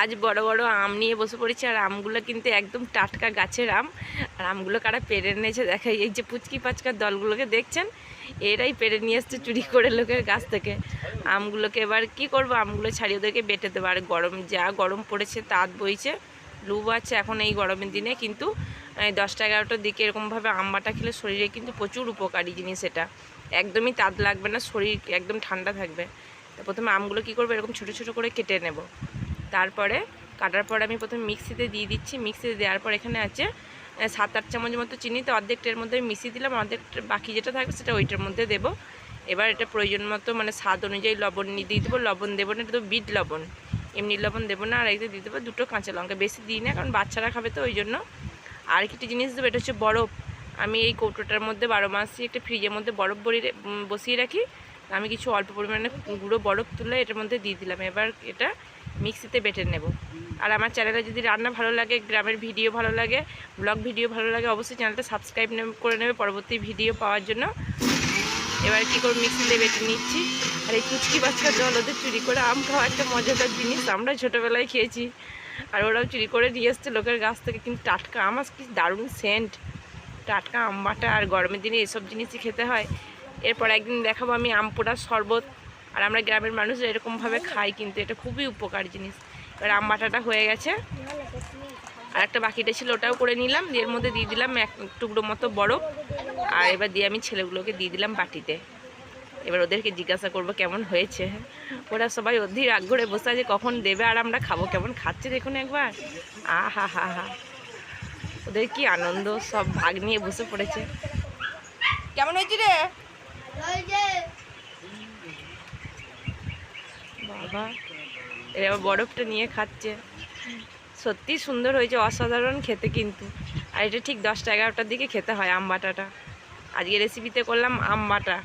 আজ বড় বড় আম নিয়ে বসে পড়েছি, আর আমগুলো কিন্তু একদম টাটকা গাছের আম। আর আমগুলো কারা পেরে নিয়েছে দেখা এই যে পুচকি পাচকার দলগুলোকে দেখছেন? এরাই পেরে নিয়ে এসছে চুরি করে লোকের গাছ থেকে। আমগুলোকে এবার কি করব? আমগুলো ছাড়িয়ে ওদেরকে বেটে দেবো। আর গরম, যা গরম পড়েছে তাঁত বইছে। লু আছে এখন এই গরমের দিনে, কিন্তু দশটা এগারোটার দিকে এরকমভাবে আম বাটা খেলে শরীরে কিন্তু প্রচুর উপকারী জিনিস এটা। একদমই তাঁত লাগবে না, শরীর একদম ঠান্ডা থাকবে। তো প্রথমে আমগুলো কী করব? এরকম ছোটো ছোটো করে কেটে নেব। তারপরে কাটার পর আমি প্রথমে মিক্সিতে দিয়ে দিচ্ছি। মিক্সিতে দেওয়ার পর এখানে আছে সাত আট চামচ মতো চিনি। তো অর্ধেকটার মধ্যে আমি মিশিয়ে দিলাম। অর্ধেক বাকি যেটা থাকবে সেটা ওইটার মধ্যে দেবো। এবার এটা প্রয়োজন মতো মানে স্বাদ অনুযায়ী লবণ দিয়ে দেবো। লবণ দেবো না এটা তো বিট লবণ। এমনি লবণ দেবো না আর একটু দিয়ে দেবো দুটো কাঁচা লঙ্কা। বেশি দিই না কারণ বাচ্চারা খাবে তো ওই জন্য। আর একটি জিনিস দেবো এটা হচ্ছে বরফ। আমি এই কৌটোটার মধ্যে বারো মাসই একটা ফ্রিজের মধ্যে বরফ উম, বসিয়ে রাখি। আমি কিছু অল্প পরিমাণে গুঁড়ো বরফ তুলে এটার মধ্যে দিয়ে দিলাম। এবার এটা মিক্সিতে বেটে নেব। আর আমার চ্যানেলে যদি রান্না ভালো লাগে, গ্রামের ভিডিও ভালো লাগে, ব্লগ ভিডিও ভালো লাগে, অবশ্যই চ্যানেলটা সাবস্ক্রাইব করে নেবে পরবর্তী ভিডিও পাওয়ার জন্য। এবার কী করে মিক্সিতে বেটে নিচ্ছি। আর এই কুচকি বাচ্চা জল ওদের চুরি করে আম খাওয়া একটা মজাদার জিনিস, আমরা ছোটোবেলায় খেয়েছি। আর ওরাও চুরি করে নিয়ে এসছে লোকের গাছ থেকে, কিন্তু টাটকা আম কি দারুণ সেন্ট টাটকা আম, বাটা, আর গরমের দিনে এসব জিনিসই খেতে হয়। এরপর একদিন দেখাবো আমি আম পোড়ার শরবত। আর আমরা গ্রামের মানুষ এরকমভাবে খাই কিন্তু এটা খুবই উপকার জিনিস। এবার আম বাটাটা হয়ে গেছে। আর একটা বাকিটা ছিল ওটাও করে নিলাম এর মধ্যে দিয়ে দিলাম এক টুকরো মতো বরফ আর এবার দিয়ে আমি ছেলেগুলোকে দিয়ে দিলাম বাটিতে। এবার ওদেরকে জিজ্ঞাসা করব কেমন হয়েছে। ওরা সবাই অধীর আগ্রহে বসে আছে, কখন দেবে আর আমরা খাব, কেমন খাচ্ছে দেখুন একবার। আহা হা হা। ওদের কি আনন্দ, সব ভাগ নিয়ে বসে পড়েছে। কেমন হয়েছে রে? বাবা। এর আবার বরফটা নিয়ে খাচ্ছে। সত্যি সুন্দর হয়েছে, অসাধারণ খেতে কিন্তু। আর এটা ঠিক দশটা এগারোটার দিকে খেতে হয় আম বাটাটা। আজকে রেসিপিতে করলাম আম বাটা।